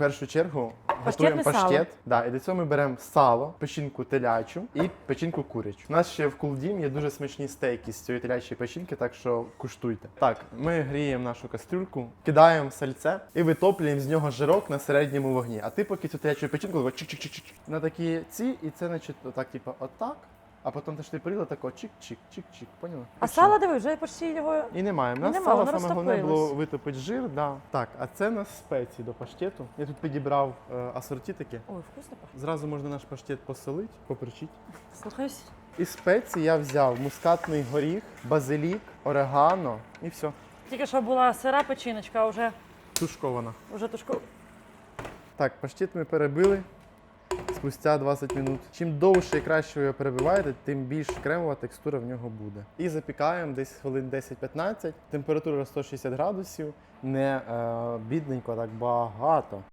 першу чергу готуємо сало. паштет. Да, і до цього ми беремо сало, печінку телячу і печінку курячу. У нас ще в Кулдім є дуже смачні стейки з цієї телячої печінки, так що куштуйте. Так, ми гріємо нашу кастрюльку, кидаємо сальце і витоплюємо з нього жирок на середньому вогні. А ти поки цю телячу печінку чик-чик-чик-чик. На такі ці, і це значить отак, типу, отак. А потім ти ж ти поріла тако чик-чик-чик-чик, поняла? А І все. сало диви, вже почти його. І немає. У нас нема, сало воно саме головне було витопити жир. Да. Так, а це у нас спеції до паштету. Я тут підібрав е, асорті таке. Ой, вкусно пахне. Зразу можна наш паштет посолити, поперчити. Слухаюсь. Із спеції я взяв мускатний горіх, базилік, орегано і все. Тільки що була сира печіночка, а вже, Тушкована. вже тушку. Так, паштет ми перебили спустя 20 минут. Чим довше і краще ви його перебиваєте, тим більш кремова текстура в нього буде. І запікаємо десь хвилин 10-15, температура 160 градусів, не е, бідненько, так багато.